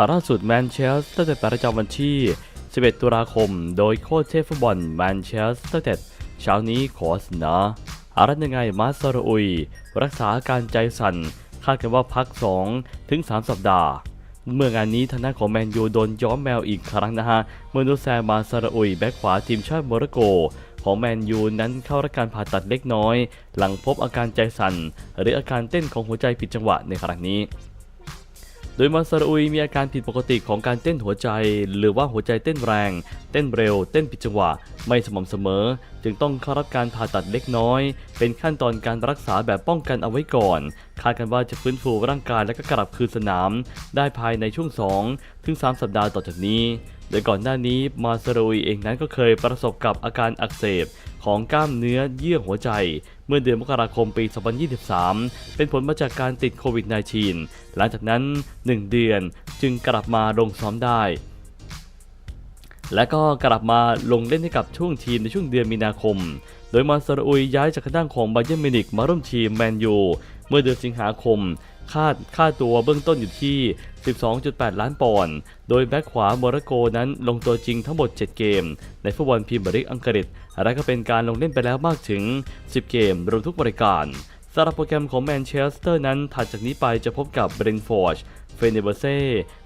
ข่าวล่าสุดแมนเชสเตอร์เต็ดประจำวันที่ 11 ตุลาคม โดยโค้ชเทฟุตบอลแมนเชสเตอร์เต็ดเช้านี้ขอเสนออารัตยังไงมาซารุอุยรักษาอาการใจสั่น คาดกันว่าพัก 2 ถึง 3 สัปดาห์ เมื่องานนี้ทางด้านของแมนยูโดนย้อมแมวอีกครั้งนะฮะเมื่อนูแซมาซารอุยแบ็กขวาทีมชาติโมร็อกโก ของแมนยูนั้นเข้ารับการผ่าตัดเล็กน้อย หลังพบอาการใจสั่น หรืออาการเต้นของหัวใจผิดจังหวะในครั้งนี้ โดยมาซาราอุยมีอาการผิดปกติของการเต้นหัวใจ หรือว่าหัวใจเต้นแรง เต้นเร็ว เต้นผิดจังหวะ ไม่สม่ำเสมอ จึงต้องเข้ารับการผ่าตัดเล็กน้อย เป็นขั้นตอนการรักษาแบบป้องกันเอาไว้ก่อน คาดกันว่าจะฟื้นฟูร่างกายและก็กลับคืนสนาม ได้ภายในช่วง 2 ถึง 3 สัปดาห์ต่อจากนี้ โดยก่อนหน้านี้มาซารุยเองนั้นก็เคยประสบกับอาการอักเสบของกล้ามเนื้อเยื่อหัวใจ เมื่อเดือนมกราคมปี 2023 เป็นผลมาจากการติดโควิด -19 หลังจากนั้น 1 เดือนจึงกลับมาลงซ้อมได้ และก็กลับมาลงเล่นให้กับช่วงทีมในช่วงเดือนมีนาคม โดยมาซารุยย้ายจากด้านของบาเยร์นมิวนิกมาร่วมทีมแมนยูเมื่อเดือนสิงหาคม คาดค่าตัวเบื้องต้นอยู่ที่ 12.8 ล้านปอนด์ โดยแบ็คขวาโมร็อกโกนั้นลงตัวจริงทั้งหมด 7 เกม ในฟุตบอลพรีเมียร์ลีกอังกฤษ และก็เป็นการลงเล่นไปแล้วมากถึง 10 เกมรวมทุกบริการสำหรับโปรแกรมของแมนเชสเตอร์นั้นถัดจากนี้ไปจะพบกับเบรนฟอร์ดเฟเนเบอร์เซ่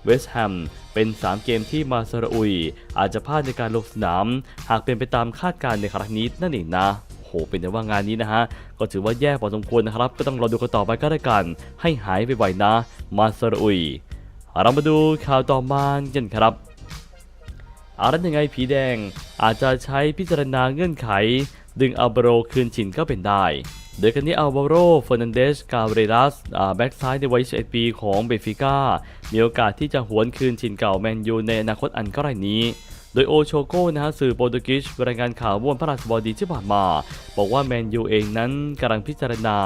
เวสต์แฮมเป็น 3 เกมที่มาซาราอุย อาจจะพลาดในการลงสนาม หากเป็นไปตามคาดการณ์ในครั้งนี้นั่นเองนะ หเป็นแต่ว่างานนี้นะฮะ ก็ถือว่าแย่พอสมควรนะครับ ก็ต้องรอดูกันต่อไปก็ได้กัน ให้หายไปไวนะ มาซาราอุยเรามาดูข่าวต่อมากันครับอารันยังไงผีแดงอาจจะใช้พิจารณาเงื่อนไข ดึงอัลเบโรคืนชินก็เป็นได้ โดยกันนี้อัลวาโรเฟอร์นันเดสกาเรรัสแบ็กซ้ายในวัย21ปีของเบฟิก้ามีโอกาสที่จะหวนคืนชินเก่าแมนยูในอนาคตอันใกล้นี้ โดยโอโชโกนะฮะสื่อโปรตุเกสรายงานข่าววันพระราชบดีที่ผ่านมา บอกว่าแมนยูเองนั้นกำลังพิจารณา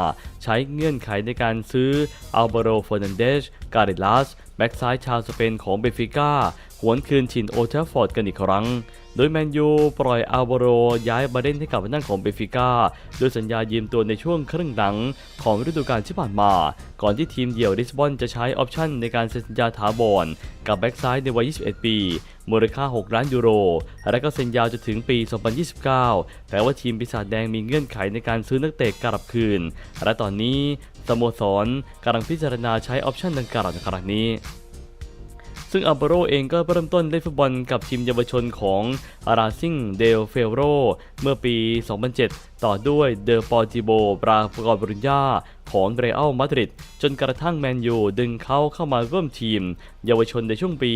ใช้เงื่อนไขในการซื้ออัลเบโรเฟอร์นันเดช กาเรลัสแบ็กซ้ายชาวสเปนของเบฟิก้า หวนคืนชินโอเทฟฟอร์ดกันอีกครั้ง โดยแมนยูปล่อยอัลวโรย้ายมาเล่นให้กับทางของเบฟิก้าโดยสัญญายืมตัวในช่วงครึ่งหลังของฤดูกาลที่ผ่านมา ก่อนที่ทีมเดี่ยวลิสบอนจะใช้ออปชั่นในการเซ็นสัญญาถาวรกับแบ็กซ้ายในวัย 21 ปี มูลค่า 6 ล้านยูโร และก็เซ็นยาวจนถึงปี 2029 แต่ว่าทีมปีศาจแดงมีเงื่อนไขในการซื้อนักเตะกลับคืน และตอนนี้สโมสรกำลังพิจารณาใช้ออปชั่นดังกล่าวในครั้งนี้ ซึ่งอัลเบโรเองก็เริ่มต้นเล่นฟุตบอลกับทีมเยาวชนของอาราซิงเดลเฟโรเมื่อปี 2007 ต่อด้วยเดอปอร์ติโบบราฟกอร์บริญญาของเรอัลมาดริดจนกระทั่งแมนยูดึงเขาเข้ามาร่วมทีม เยาวชนในช่วงปี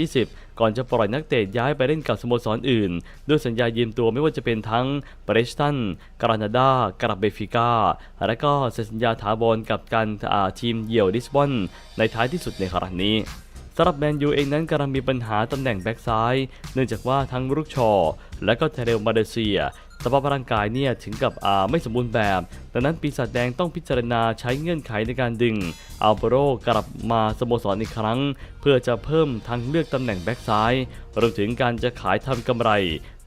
2020 ก่อนจะปล่อยนักเตะย้ายไปเล่นกับสโมสรอื่น ด้วยสัญญายืมตัวไม่ว่าจะเป็นทั้งเบรสตันกรานาดากราเบฟิก้าและก็เซ็นสัญญาถาวรกับการอาทีมเยี่ยวลิสบอนในท้ายที่สุดในครั้งนี้ สำหรับแมนยูเองนั้นกำลังมีปัญหาตำแหน่งแบ็กซ้าย เนื่องจากว่าทั้งรุกชอ และก็เทเรลมาเลเซียสภาพร่างกายเนี่ยถึงกับอ่าไม่สมบูรณ์แบบ ดังนั้นปีศาจแดงต้องพิจารณาใช้เงื่อนไขในการดึงอัลเบโรกลับมาสโมสรอีกครั้ง เพื่อจะเพิ่มทางเลือกตำแหน่งแบ็กซ้ายรวมถึงการจะขายทำกำไร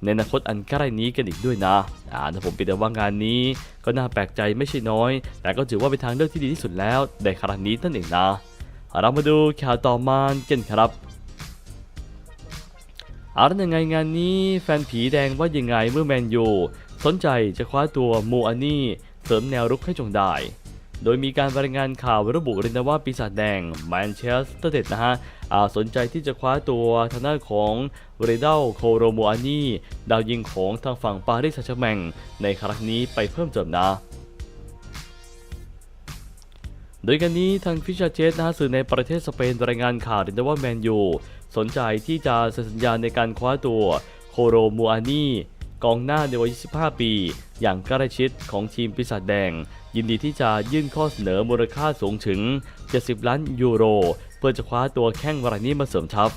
ในอนาคตอันใกล้นี้กันอีกด้วยนะอ่าแต่ผมปิดแต่ว่างานนี้ ก็น่าแปลกใจไม่ใช่น้อย แต่ก็ถือว่าเป็นทางเลือกที่ดีที่สุดแล้วในครั้งนี้นั่นเองนะ เรามาดูข่าวต่อมากันครับเอาแล้วยังไงงานนี้แฟนผีแดงว่ายังไงเมื่อแมนยูสนใจจะคว้าตัวมูอานี่เสริมแนวรุกให้จงได้ โดยมีการรายงานข่าวระบุเลยนว่าปีศาจแดงแมนเชสเตอร์เด็ดนะฮะอาสนใจที่จะคว้าตัวทางด้านของเรเดลโคโรมูอานี่ดาวยิงของทางฝั่งปารีสแซงต์แมงในครั้งนี้ไปเพิ่มเติมนะ โดยกันนี้ทางฟิชเชอร์เจสนะฮะสื่อในประเทศสเปนรายงานข่าวนะว่าแมนยูสนใจที่จะเซ็นสัญญาในการคว้าตัวโคโรมูอานีกองหน้าในวัย 25 ปี อย่างใกล้ชิดของทีมปีศาจแดง ยินดีที่จะยื่นข้อเสนอมูลค่าสูงถึง 70 ล้านยูโร เพื่อจะคว้าตัวแข้งรายนี้มาเสริมทัพ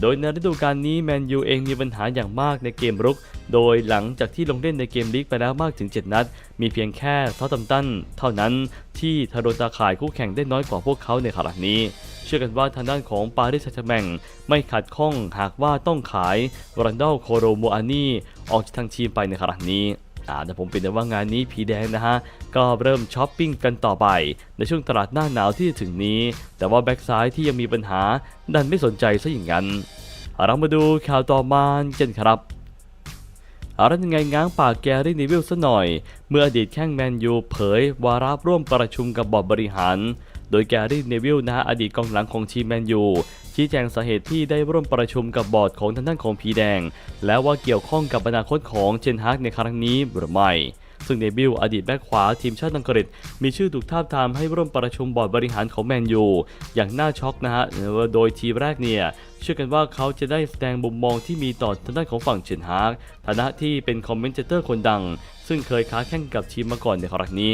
โดยในฤดูกาลนี้แมนยูเองมีปัญหาอย่างมากในเกมรุก โดยหลังจากที่ลงเล่นในเกมลีกไปแล้วมากถึง 7 นัด มีเพียงแค่เซาท์ตัมตันเท่านั้นที่ทะโดนตาข่ายคู่แข่งได้น้อยกว่าพวกเขาในขณะนี้ เชื่อกันว่าทางด้านของปารีสแซงต์แชร์แมงไม่ขัดข้องหากว่าต้องขายวรันดอลโคโรโมอานีออกจากทางทีมไปในขณะนี้ อ่าแต่ผมเป็นแต่ว่างานนี้ผีแดงนะฮะ ก็เริ่มช้อปปิ้งกันต่อไป ในช่วงตลาดหน้าหนาวที่จะถึงนี้ แต่ว่าแบ็กซ้ายที่ยังมีปัญหา ดันไม่สนใจซะอย่างนั้น เรามาดูข่าวต่อมากันครับอาละยังไงง้างปากแกรี่นิวิลซะหน่อย เมื่ออดีตแข้งแมนยูเผยวาระร่วมประชุมกับบอร์ดบริหาร โดยแกรี่เนวิลนะอดีตกองหลังของทีมแมนยู ชี้แจงสาเหตุที่ได้ร่วมประชุมกับบอร์ดของทางด้านของผีแดง และว่าเกี่ยวข้องกับอนาคตของเจนฮากในครั้งนี้หรือไม่ซึ่งเนบิลอดีตแบ็คขวาทีมชาติอังกฤษ มีชื่อถูกทาบทามให้ร่วมประชุมบอร์ดบริหารของแมนยู อย่างน่าช็อกนะฮะ โดยทีมแรกเนี่ยเชื่อกันว่าเขาจะได้แสดงมุมมองที่มีต่อทางด้านของฝั่งเจนฮากฐานะที่เป็นคอมเมนเตอร์คนดัง ซึ่งเคยค้าแข่งกับทีมมาก่อนในครั้งนี้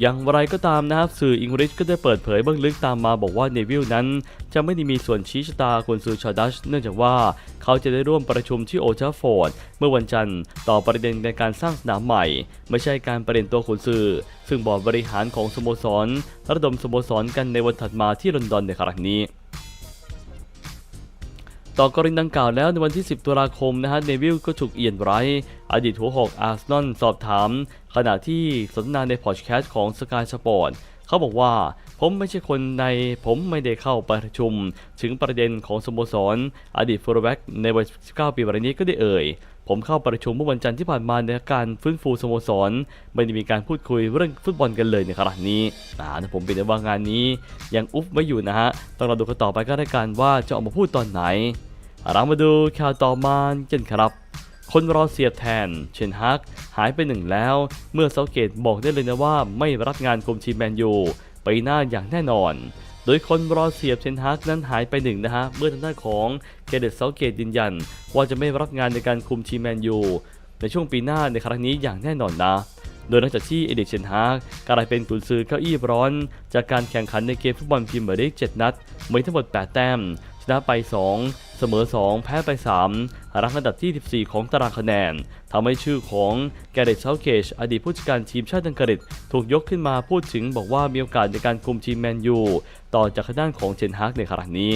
อย่างไรก็ตามนะครับสื่ออังกฤษก็ได้เปิดเผยเบื้องลึกตามมาบอกว่าเนวิลนั้น จะไม่ได้มีส่วนชี้ชะตากุนซือชาดัชเนื่องจากว่าเขาจะได้ร่วมประชุมที่โอชาฟอร์ด เมื่อวันจันทร์ต่อประเด็นในการสร้างสนามใหม่ ไม่ใช่การประเด็นตัวขุนซือซึ่งบอร์ดบริหารของสโมสร ระดมสโมสรกันในวันถัดมาที่ลอนดอนในครั้งนี้ต่อกรณีดังกล่าวแล้วในวันที่ 10 ตุลาคมนะฮะเนวิลก็ถูกเอียนไรอดีตหัวหอกอาร์เซนอลสอบถาม ขณะที่สนทนาในพอดแคสต์ของสกายสปอร์ตเขาบอกว่าผมไม่ใช่คนในผมไม่ได้เข้าประชุม ถึงประเด็นของสโมสรอดีตฟูลแบ็กในวัย 19 ปีวันนี้ก็ได้เอ่ย ผมเข้าประชุมเมื่อวันจันทร์ที่ผ่านมาในการฟื้นฟูสโมสรไม่ได้มีการพูดคุยเรื่องฟุตบอลกันเลยในขณะนี้อ่าแต่ผมเป็นว่างานนี้ยังอุบไว้อยู่นะฮะต้องรอดูกันต่อไปก็ได้กันว่าจะออกมาพูดตอนไหนเรามาดูข่าวต่อมากันครับ คนรอเสียบแทน เชนฮัก หายไปหนึ่งแล้ว เมื่อเซาเกตบอกได้เลยนะว่าไม่รับงานคุมทีมแมนยูไปหน้าอย่างแน่นอน โดยคนรอเสียบเชนฮักนั้นหายไปหนึ่งนะฮะ เมื่อทางด้านของเกเดตเซาเกตยืนยัน ว่าจะไม่รับงานในการคุมทีมแมนยูในช่วงปีหน้าในครั้งนี้อย่างแน่นอนนะ โดยหลังจากที่เอเดกเชนฮากกลายเป็นกุนซือเก้าอี้ร้อน จากการแข่งขันในเกมฟุตบอลพรีเมียร์ลีก7นัดมีทั้งหมด 8 แต้ม ชนะไป 2 เสมอ 2 แพ้ไป 3 รังอันดับที่ 14 ของตารางคะแนนทำให้ชื่อของแกเรตเซาเกชอดีตผู้จัดการทีมชาติอังกฤษถูกยกขึ้นมาพูดถึงบอกว่ามีโอกาสในการคุมทีมแมนยูต่อจากทางด้านของเชนฮากในครั้งนี้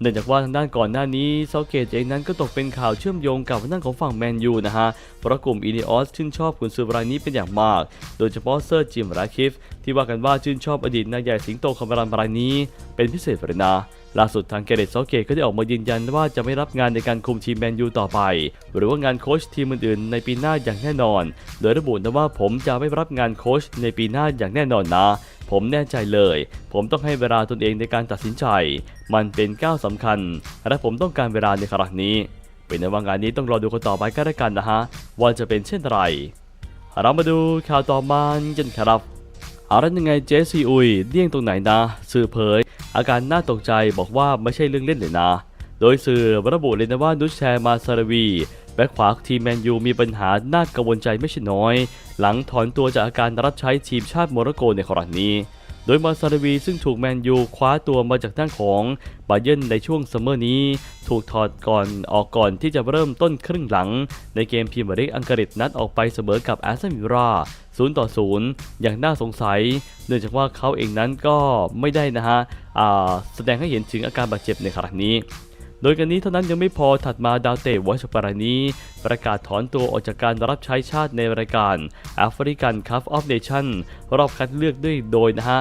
เนื่องจากว่าทางด้านก่อนหน้านี้เซาเกตเองนั้นก็ตกเป็นข่าวเชื่อมโยงกับทางด้านของฝั่งแมนยูนะฮะเพราะกลุ่มอีเนอสชื่นชอบกุนซือรายนี้เป็นอย่างมาก โดยเฉพาะเซอร์จิมราคิฟที่ว่ากันว่าชื่นชอบอดีตนายใหญ่สิงโตคาร์รันรายนี้ เป็นพิเศษเลยนะล่าสุดทางเกเรตเซาเกตก็ได้ออกมายืนยันว่าจะไม่รับงานในการคุมทีมแมนยูต่อไป หรือว่างานโค้ชทีมอื่นๆในปีหน้าอย่างแน่นอน โดยระบุนะว่าผมจะไม่รับงานโค้ชในปีหน้าอย่างแน่นอนนะ ผมแน่ใจเลย ผมต้องให้เวลาตนเองในการตัดสินใจ มันเป็นก้าวสำคัญ และผมต้องการเวลาในครั้งนี้ เป็นในว่างานนี้ต้องรอดูกันต่อไปก็ได้กันนะฮะ ว่าจะเป็นเช่นไร เรามาดูข่าวต่อมากันครับอาแล้วยังไงเจสซีอุยเลี่ยงตรงไหนนะ สื่อเผย อาการน่าตกใจบอกว่าไม่ใช่เรื่องเล่นเลยนะ โดยสื่อระบุเลยนะว่านุชแชร์มาซาราวีแบ็คขวาทีมแมนยูมีปัญหาน่ากังวลใจไม่ใช่น้อย หลังถอนตัวจากอาการรับใช้ทีมชาติโมร็อกโกในครั้งนี้ โดยมาซาราวีซึ่งถูกแมนยูคว้าตัวมาจากด้านของบาเยิร์นในช่วงซัมเมอร์นี้ ถูกถอดก่อนออกก่อนที่จะเริ่มต้นครึ่งหลัง ในเกมพรีเมียร์ลีกอังกฤษนัดออกไปเสมอกับแอสตันวิลล่า0ต่อ0อย่างน่าสงสัย เนื่องจากว่าเขาเองนั้นก็ไม่ได้นะฮะแสดงให้เห็นถึงอาการบาดเจ็บในครั้งนี้ โดยกันนี้เท่านั้นยังไม่พอถัดมาดาวเตะวัชปรานีประกาศถอนตัวออกจากการรับใช้ชาติในรายการแอฟริกันคัพออฟเนชั่นรอบคัดเลือกด้วยโดยนะฮะ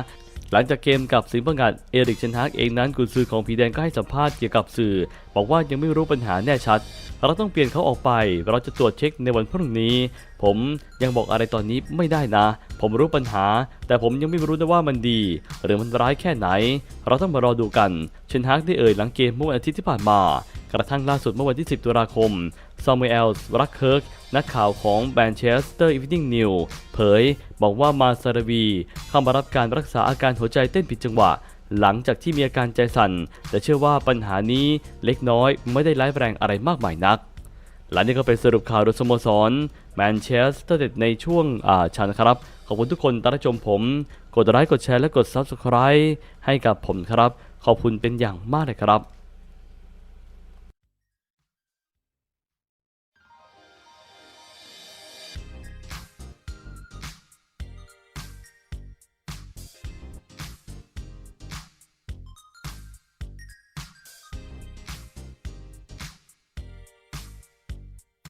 หลังจากเกมกับสิงห์พังงาดเอริกเชนฮากเองนั้นกุนซือของผีแดงก็ให้สัมภาษณ์เกี่ยวกับสื่อ บอกว่ายังไม่รู้ปัญหาแน่ชัด เราต้องเปลี่ยนเขาออกไป เราจะตรวจเช็คในวันพรุ่งนี้ ผมยังบอกอะไรตอนนี้ไม่ได้นะ ผมรู้ปัญหา แต่ผมยังไม่รู้นะว่ามันดี หรือมันร้ายแค่ไหน เราต้องมารอดูกันเชนฮากได้เอ่ยหลังเกมเมื่อวันอาทิตย์ที่ผ่านมา กระทั่งล่าสุดเมื่อวันที่ 10 ตุลาคม ซามูเอลส์รักเคิร์ก นักข่าวของแบนเชสเตอร์อีฟนิ่งนิวเผย บอกว่ามาซาราวีเข้ามารับการรักษาอาการหัวใจเต้นผิดจังหวะ หลังจากที่มีอาการใจสั่น แต่เชื่อว่าปัญหานี้เล็กน้อยไม่ได้ร้ายแรงอะไรมากมายนัก และนี่ก็เป็นสรุปข่าวโดยสโมสรแมนเชสเตอร์เด็ดในช่วงอ่าชันครับ ขอบคุณทุกคนที่รับชมผม กดไลค์กดแชร์และกด Subscribe ให้กับผมครับ ขอบคุณเป็นอย่างมากเลยครับ